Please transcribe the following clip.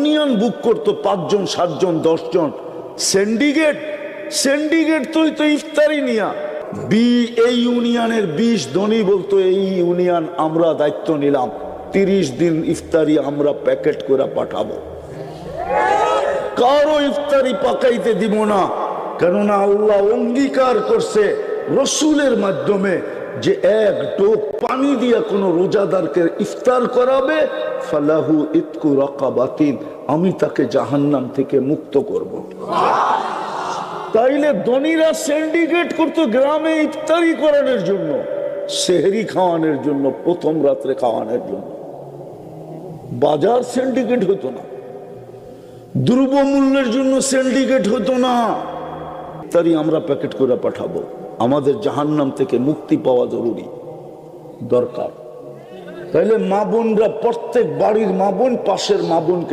Union বুক করতো পাঁচজন, সাতজন, দশজন। সিন্ডিকেট সিন্ডিকেট তুই তো ইফতারি নিয়া। বি, এই ইউনিয়নের বিশ ধনী বলতো, এই ইউনিয়ন আমরা দায়িত্ব নিলাম। তিরিশ দিন ইফতারি আমরা প্যাকেট করে পাঠাবো। কারও ইফতারি পাকাইতে দিব না। কেননা আল্লাহ অঙ্গীকার করছে রসুলের মাধ্যমে যে এক ডোক পানি দিয়ে কোনো রোজাদারকে ইফতার করাবে, ফালাহু ইতকু রকাবাতিন, আমি তাকে জাহান্নাম থেকে মুক্ত করব। তাইলে ধনীরা সিন্ডিকেট করতো গ্রামে ইফতারি করানোর জন্য, সেহরি খাওয়ানোর জন্য, প্রথম রাত্রে খাওয়ানোর জন্য। বাজার সিন্ডিকেট হতো না। দ্রব্যমূল্যের জন্য সিন্ডিকেট হতো না। তারই আমরা প্যাকেট করে পাঠাবো। আমাদের জাহান্নাম থেকে মুক্তি পাওয়া জরুরি, দরকার। তাইলে মা বোনরা প্রত্যেক বাড়ির মা বোন পাশের মা বোনকে